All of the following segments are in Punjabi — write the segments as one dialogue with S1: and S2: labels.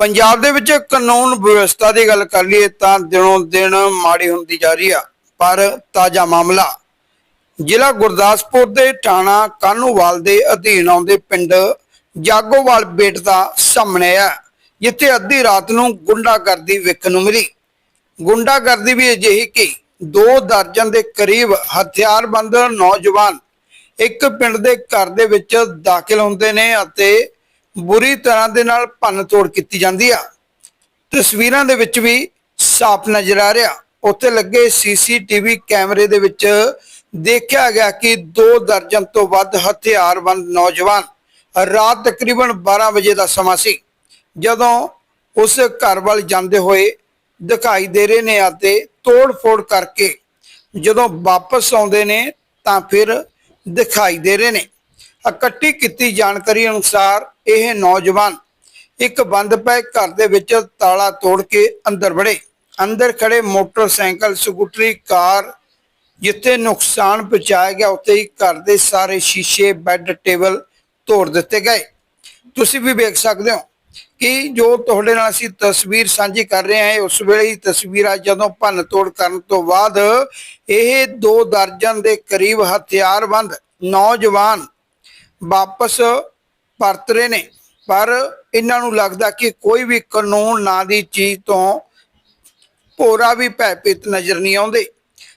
S1: ਪੰਜਾਬ ਦੇ ਵਿੱਚ ਕਾਨੂੰਨ ਵਿਵਸਥਾ ਦੀ ਗੱਲ ਕਰ ਲਈਏ ਤਾਂ ਦਿਨੋਂ ਦਿਨ ਮਾੜੀ ਹੁੰਦੀ ਜਾ ਰਹੀ ਆ, ਪਰ ਤਾਜ਼ਾ ਮਾਮਲਾ। ਜ਼ਿਲ੍ਹਾ ਗੁਰਦਾਸਪੁਰ ਦੇ ਥਾਣਾ ਕਾਨੂੰਵਾਲ ਦੇ ਅਧੀਨ ਆਉਂਦੇ ਪਿੰਡ ਜਾਗੋਵਾਲ ਬੇਟ ਦਾ ਸਾਹਮਣੇ ਆ, ਜਿੱਥੇ ਅੱਧੀ ਰਾਤ ਨੂੰ ਗੁੰਡਾਗਰਦੀ ਵੇਖਣ ਨੂੰ ਮਿਲੀ। ਗੁੰਡਾਗਰਦੀ ਵੀ ਅਜਿਹੀ ਕਿ ਦੋ ਦਰਜਨ ਦੇ ਕਰੀਬ ਹਥਿਆਰਬੰਦ ਨੌਜਵਾਨ ਇੱਕ ਪਿੰਡ ਦੇ ਘਰ ਦੇ ਵਿੱਚ ਦਾਖਲ ਹੁੰਦੇ ਨੇ ਅਤੇ ਬੁਰੀ ਤਰ੍ਹਾਂ ਦੇ ਨਾਲ ਭੰਨ ਤੋੜ ਕੀਤੀ ਜਾਂਦੀ ਆ। ਤਸਵੀਰਾਂ ਦੇ ਵਿੱਚ ਵੀ ਸਾਫ਼ ਨਜ਼ਰ ਆ ਰਿਹਾ। ਉੱਥੇ ਲੱਗੇ ਸੀਸੀਟੀਵੀ ਕੈਮਰੇ ਦੇ ਵਿੱਚ ਦੇਖਿਆ ਗਿਆ ਕਿ ਦੋ ਦਰਜਨ ਤੋਂ ਵੱਧ ਹਥਿਆਰਬੰਦ ਨੌਜਵਾਨ ਰਾਤ ਤਕਰੀਬਨ 12 ਵਜੇ ਦਾ ਸਮਾਂ ਸੀ। ਜਦੋਂ ਉਸ ਘਰ ਵੱਲ ਜਾਂਦੇ ਹੋਏ ਦਿਖਾਈ ਦੇ ਰਹੇ ਨੇ ਅਤੇ ਤੋੜ-ਫੋੜ ਕਰਕੇ ਜਦੋਂ ਵਾਪਸ ਆਉਂਦੇ ਨੇ ਤਾਂ ਫਿਰ ਦਿਖਾਈ ਦੇ ਰਹੇ ਨੇ। ਇਕੱਠੀ ਕੀਤੀ ਜਾਣਕਾਰੀ ਅਨੁਸਾਰ ਇਹ ਨੌਜਵਾਨ ਇੱਕ ਬੰਦ ਪਏ ਘਰ ਦੇ ਵਿੱਚ ਤਾਲਾ ਤੋੜ ਕੇ ਅੰਦਰ ਵੜੇ। ਅੰਦਰ ਖੜੇ ਮੋਟਰਸਾਈਕਲ, ਸਕੂਟਰੀ, ਕਾਰ ਜਿੱਥੇ ਨੁਕਸਾਨ ਪਹੁੰਚਾਇਆ ਗਿਆ, ਉੱਥੇ ਹੀ ਘਰ ਦੇ ਸਾਰੇ ਸ਼ੀਸ਼ੇ, ਬੈੱਡ, ਟੇਬਲ ਤੋੜ ਦਿੱਤੇ ਗਏ। ਤੁਸੀਂ ਵੀ ਵੇਖ ਸਕਦੇ ਹੋ ਕਿ ਜੋ ਤੁਹਾਡੇ ਨਾਲ ਅਸੀਂ ਤਸਵੀਰ ਸਾਂਝੀ ਕਰ ਰਹੇ ਹਾਂ ਉਸ ਵੇਲੇ ਦੀ ਤਸਵੀਰ ਆ, ਜਦੋਂ ਭੰਨ ਤੋੜ ਕਰਨ ਤੋਂ ਬਾਅਦ ਇਹ ਦੋ ਦਰਜਨ ਦੇ ਕਰੀਬ ਹਥਿਆਰਬੰਦ ਨੌਜਵਾਨ ਵਾਪਸ ਪਰਤ ਰਹੇ ਨੇ। ਪਰ ਇਹਨਾਂ ਨੂੰ ਲੱਗਦਾ ਕਿ ਕੋਈ ਵੀ ਕਾਨੂੰਨ ਨਾਂ ਦੀ ਚੀਜ਼ ਤੋਂ ਭੋਰਾ ਵੀ ਭੈਪਿਤ ਨਜ਼ਰ ਨਹੀਂ ਆਉਂਦੇ।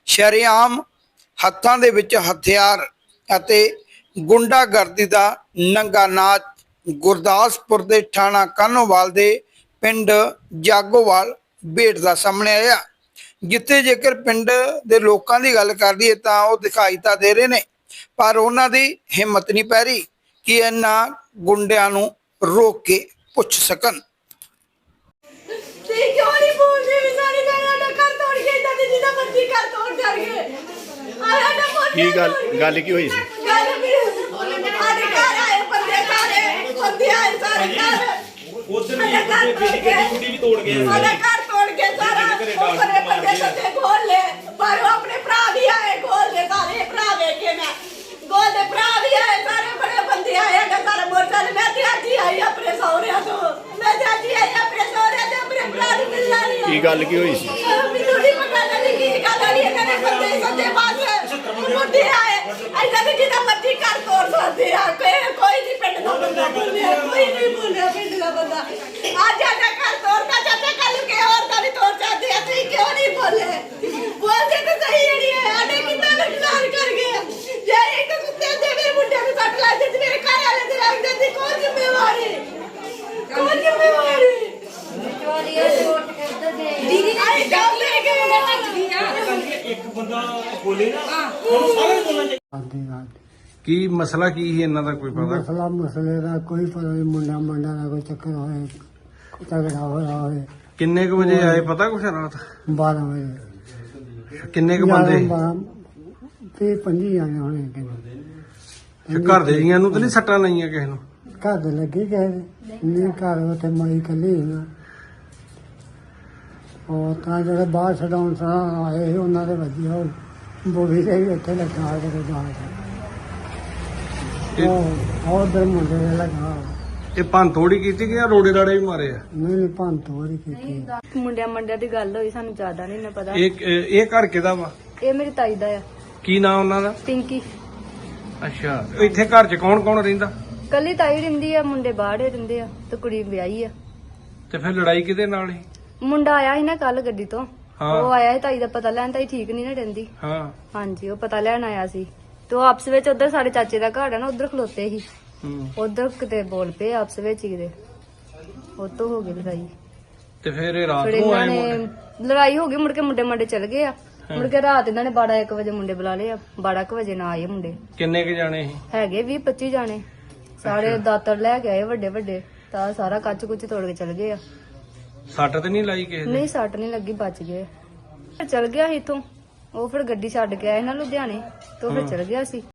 S1: ਸ਼ਰੇਆਮ ਹੱਥਾਂ ਦੇ ਵਿੱਚ ਹਥਿਆਰ ਅਤੇ ਗੁੰਡਾਗਰਦੀ ਦਾ ਨੰਗਾ ਨਾਚ ਗੁਰਦਾਸਪੁਰ ਦੇ ਥਾਣਾ ਕਾਨੋਵਾਲ ਦੇ ਪਿੰਡ ਜਾਗੋਵਾਲ ਬੇਟ ਦਾ ਸਾਹਮਣੇ ਆਇਆ। ਜਿੱਥੇ ਜੇਕਰ ਪਿੰਡ ਦੇ ਲੋਕਾਂ ਦੀ ਗੱਲ ਕਰ ਲਈਏ ਤਾਂ ਉਹ ਦਿਖਾਈ ਤਾਂ ਦੇ ਰਹੇ ਨੇ। ਪਰ ਉਹਨਾਂ ਦੀ ਹਿੰਮਤ ਨਹੀਂ ਪੈ ਰਹੀ ਕਿ ਇਹਨਾਂ ਗੁੰਡਿਆਂ ਨੂੰ ਰੋਕ ਕੇ ਪੁੱਛ ਸਕਣ।
S2: ਤੇ ਕਿਉਂ ਨਹੀਂ ਬੋਲਦੇ ਵੀ ਸਾਰੇ ਜਣੇ ਦਾ ਘਰ ਤੋੜ ਕੇ ਇਦਾਂ ਦੀ ਜਿਹਦਾ ਮਰਜ਼ੀ ਘਰ ਤੋੜ ਕਰਕੇ ਆਇਆ ਨਾ ਬੋਲ
S3: ਕੀ ਗੱਲ ਗੱਲ ਕੀ ਹੋਈ? ਸੀ
S2: ਗੱਲ ਘਰ ਆਏ ਬੰਦੇ ਸਾਰੇ ਬੰਦੇ ਆਏ ਸਾਰੇ ਘਰ।
S4: ਉਧਰ ਵੀ ਉਹਦੇ ਬੇਟੀ ਦੀ ਕੁੜੀ ਵੀ ਤੋੜ ਗਏ
S2: ਸਾਡਾ ਘਰ ਤੋੜ ਕੇ ਸਾਰਾ ਉਹ ਬੜੇ ਬੰਦੇ ਸੱਤੇ ਖੋਲ ਲੈ ਪਰ ਉਹ ਆਪਣੇ ਭਰਾ ਵੀ ਆਏ ਖੋਲ ਲੈ ਸਾਰੇ ਭਰਾ ਵੇਖ ਕੇ ਮੈਂ ਗੋਲ ਭਰਾ ਵੀ ਆਏ, ਸਾਰੇ ਬੜੇ ਬੰਦੇ ਆਏ ਹੈਗਾ ਸਾਰਾ ਮੋਰਚਾ ਤੇ ਮੈਂ ਤੇ ਅੱਜ ਹੀ ਆਈ ਆਪਣੇ ਸਹੁਰਿਆਂ ਤੋਂ। ਮੈਂ ਤੇ ਅੱਜ ਹੀ ਆਈ ਆਪਣੇ ਸਹੁਰਿਆਂ ਤੇ, ਆਪਣੇ ਭਰਾ ਨੂੰ ਮਿਲਣਾ ਨਹੀਂ
S3: ਕੀ ਗੱਲ ਕੀ ਹੋਈ ਸੀ
S2: ਮੈਨੂੰ ਨਹੀਂ ਪਤਾ ਲੱਗੀ ਕੀ ਗੱਲ ਆ ਰਹੀ ਹੈ ਕਦੇ ਬੰਦੇ ਸੱਦੇ ਬਾਅਦ ਮੁੰਡੇ ਆਏ ਐਦਾਂ ਦੇ ਜਿਹਦਾ ਮਰਜ਼ੀ ਘਰ ਤੋੜ ਸਕਦੇ ਆ ਕੋਈ ਕੋਈ ਨਹੀਂ ਪਿੰਡ ਦਾ ਬੰਦਾ ਬੋਲਿਆ ਕੋਈ ਨਹੀਂ ਬੋਲਿਆ ਪਿੰਡ ਦਾ ਬੰਦਾ ਅੱਜ ਆਡਾ ਘਰ ਤੋੜਦਾ ਚਾਚਾ ਕੱਲ ਨੂੰ ਕੇ ਹੋਰ ਦਾ ਵੀ ਤੋੜ ਸਕਦੇ ਆ ਤੁਸੀਂ ਕਿਉਂ ਨਹੀਂ ਬੋਲੇ ਬੋਲਦੇ ਤਾਂ ਸਹੀ ਜਿਹੜੀ ਹੈ ਆਡੇ ਕਿੰਨਾ ਨੁਕਸਾਨ ਕਰ ਗਏ ਜੇ ਇੱਕ ਕੁੱਤੇ ਦੇ ਮੇਰੇ ਮੁੰਡੇ ਨੂੰ ਸੱਟ ਲੱਗ ਜਾਂਦੀ ਮੇਰੇ ਘਰ ਵਾਲੇ ਦੇ ਲੱਗ ਜਾਂਦੀ ਕੌਣ ਜ਼ਿੰਮੇਵਾਰ ਹੈ ਕੌਣ ਜ਼ਿੰਮੇਵਾਰ ਹੈ ਕੇ
S4: ਇੱਕ ਬੰਦਾ ਬੋਲੇ ਨਾ ਉਹਨੂੰ ਸਾਰੇ ਬੋਲਣਾ ਚਾਹੀਦਾ
S5: ਆਦੀ ਗੱਲ
S6: ਕੀ ਮਸਲਾ ਕੀ ਸੀ ਇਹਨਾਂ ਦਾ ਕੋਈ ਪਤਾ?
S5: ਮਸਲਾ ਮਸਲੇ ਦਾ ਕੋਈ ਪਤਾ ਨਹੀਂ ਮੁੰਡਾ ਮੰਡਾ ਦਾ ਕੋਈ ਚੱਕਰ ਹੋਏ ਝਗੜਾ ਹੋਇਆ ਹੋਵੇ
S6: ਕਿੰਨੇ ਕੁ ਵਜੇ ਆਏ ਪਤਾ ਕੁਛ ਰਾਤ?
S5: 12 ਵਜੇ।
S6: ਕਿੰਨੇ ਕੁ ਬੰਦੇ?
S5: ਤੇ ਪੰਜੀ ਜਾਣੇ ਹੋਣੇ ਕਿੰਨੇ
S6: ਸੀ? ਘਰ ਦੇ ਜੀਆਂ ਨੂੰ ਤਾਂ ਨਹੀਂ ਸੱਟਾਂ ਲਾਈਆਂ ਕਿਸੇ ਨੂੰ?
S5: ਘਰ ਦੇ ਲੱਗੇ ਗਏ ਨਹੀਂ ਘਰ ਤੇ ਮਾਈ ਕੱਲੀ ਨਾ। ਉਹ ਤਾਂ ਜਿਹੜੇ ਬਾਹਰ ਛਡਾਉਣ ਸਾਂ ਆਏ ਸੀ, ਉਹਨਾਂ ਦੇ ਵਧੀਆ ਉਹ ਬੋਲੀ ਦੇ ਵੀ ਉੱਥੇ ਲੱਗਾ ਹੋਇਆ ਕਿਤੇ ਜਾ ਕੇ ਉਹ ਉਧਰ ਮੁੰਡੇ ਦੇ ਲੱਗਾ
S6: ਇਹ ਭੰਨ ਤੋੜੀ ਕੀਤੀ ਕਿ ਰੋੜੇ ਰਾੜੇ ਵੀ ਮਾਰੇ ਆ?
S5: ਨਹੀਂ ਨਹੀਂ ਭੰਤ ਹੋਰੀ ਕੀਤੀ
S7: ਮੁੰਡਿਆਂ ਮੰਡਿਆਂ ਦੀ ਗੱਲ ਹੋਈ ਸਾਨੂੰ ਜ਼ਿਆਦਾ ਨਹੀਂ ਨਾ ਪਤਾ।
S6: ਇਹ ਇਹ ਘਰ ਕਿਹਦਾ ਵਾ?
S7: ਇਹ ਮੇਰੀ ਤਾਈ ਦਾ ਆ।
S6: ਕੀ ਨਾਂ ਉਹਨਾਂ ਦਾ?
S7: ਪਿੰਕੀ।
S6: ਅੱਛਾ ਇੱਥੇ ਘਰ 'ਚ ਕੌਣ ਕੌਣ ਰਹਿੰਦਾ?
S7: ਕੱਲੀ ਤਾਈ ਰਹਿੰਦੀ ਆ ਮੁੰਡੇ ਬਾਹਰ ਹੀ ਰਹਿੰਦੇ ਆ ਤੇ ਕੁੜੀ ਵਿਆਹੀ ਆ।
S6: ਤੇ ਫਿਰ ਲੜਾਈ ਕਿਹਦੇ ਨਾਲ ਸੀ?
S7: ਮੁੰਡਾ ਆਇਆ ਸੀ ਨਾ ਕੱਲ ਗੱਡੀ ਤੋਂ।
S6: ਹਾਂ।
S7: ਉਹ ਆਇਆ ਸੀ ਤਾਈ ਦਾ ਪਤਾ ਲੈਣ ਤਾਈ ਠੀਕ ਨਹੀਂ ਨਾ ਰਹਿੰਦੀ।
S6: ਹਾਂ।
S7: ਹਾਂਜੀ ਉਹ ਪਤਾ ਲੈਣ ਆਇਆ ਸੀ। ਤੇ ਉਹ ਆਪਸ ਵਿੱਚ ਉਧਰ ਸਾਡੇ ਚਾਚੇ ਦਾ ਘਰ ਆ ਨਾ ਉਧਰ ਖਲੋਤੇ ਸੀ।
S6: ਹੂੰ।
S7: ਉਧਰ ਕਿਤੇ ਬੋਲ ਪਏ ਆਪਸ ਵਿੱਚ ਹੀ ਕਿਤੇ। ਉਹ ਤੋਂ ਹੋ ਗਈ ਲੜਾਈ।
S6: ਤੇ ਫਿਰ ਇਹ ਰਾਤ
S7: ਫਿਰ
S6: ਨੂੰ
S7: ਇਹਨਾਂ
S6: ਆਏ
S7: ਨੇ
S6: ਮੁੰਡੇ?
S7: ਲੜਾਈ ਹੋ ਗਈ ਮੁੜ ਕੇ ਮੁੰਡੇ ਮੰਡੇ ਚਲ ਗਏ ਆ। ਮੁੜ ਕੇ ਰਾਤ ਇਹਨਾਂ ਨੇ 12 1 ਵਜੇ ਮੁੰਡੇ ਬੁਲਾ ਲਏ ਆ। 12 1 ਵਜੇ ਨਾ ਆਏ ਮੁੰਡੇ।
S6: ਕਿੰਨੇ ਕੁ ਜਾਣੇ ਸੀ?
S7: ਹੈਗੇ 20 25 ਜਾਣੇ। ਸਾਰੇ ਦਾਤਰ ਲੈ ਕੇ ਆਏ ਵੱਡੇ ਵੱਡੇ। ਤਾਂ ਸਾਰਾ ਕੱਚ ਕੁੱਚ ਤੋੜ ਕੇ ਚਲ ਗਏ ਆ।
S6: ਸੱਟ ਤੇ ਨਹੀਂ ਲਾਈ ਕਿਸੇ ਦੇ?
S7: ਨਹੀਂ ਸੱਟ ਨਹੀਂ ਲੱਗੀ ਬਚ ਗਏ। ਚਲ ਗਿਆ ਸੀ ਇਥੋਂ। ਉਹ ਫਿਰ ਗੱਡੀ ਛੱਡ ਕੇ ਆਏ ਨਾ ਲੁਧਿਆਣੇ ਤੋਂ ਫਿਰ ਚਲ ਗਿਆ ਸੀ।